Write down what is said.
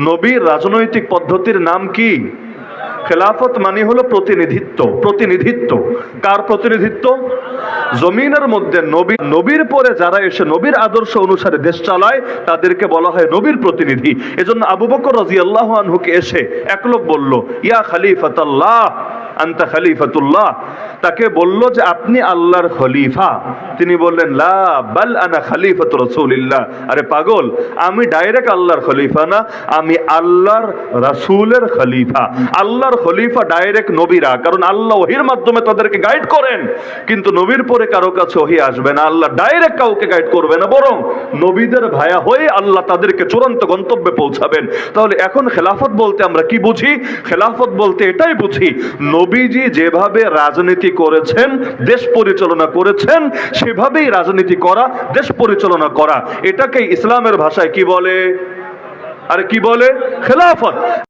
নবীর রাজনৈতিক পদ্ধতির নাম কি? খেলাফত মানে হলো প্রতিনিধিত্ব। প্রতিনিধিত্ব। কার প্রতিনিধিত্ব? জমিনের মধ্যে নবী নবীর পরে যারা এসে নবীর আদর্শ অনুসারে দেশ চালায়, তাদেরকে বলা হয় নবীর প্রতিনিধি। এজন্য আবু বকর রাজি আল্লাহ আনহুকে এসে এক লোক বলল, ইয়া খালিফাতাল্লাহ। আন্তা খালিফাতুল্লাহ। তাকে বলল যে, আপনি আল্লাহর খলিফা। তিনি বললেন আনা খালিফাত রাসূলিল্লাহ। আরে পাগল, আমি ডাইরেক্ট আল্লাহর খলিফা না, আমি আল্লাহর রাসূলের খলিফা। আল্লাহর খলিফা ডাইরেক্ট নবীরা, কারণ আল্লাহ ওহির মাধ্যমে তাদেরকে গাইড করেন। কিন্তু নবীর পরে কারও কাছে ওহি আসবে না, আল্লাহ ডাইরেক্ট কাউকে গাইড করবে না, বরং নবীদের ভায়া হয়ে আল্লাহ তাদেরকে চূড়ান্ত গন্তব্যে পৌঁছাবেন। তাহলে এখন খেলাফত বলতে আমরা কি বুঝি? খেলাফত বলতে এটাই বুঝি নবীজি যেভাবে রাজনীতি করেছেন, দেশ পরিচালনা করেছেন, সেভাবেই রাজনীতি করা, দেশ পরিচালনা করা। এটাকে ইসলামের ভাষায় কি বলে? আর কি বলে? খেলাফত।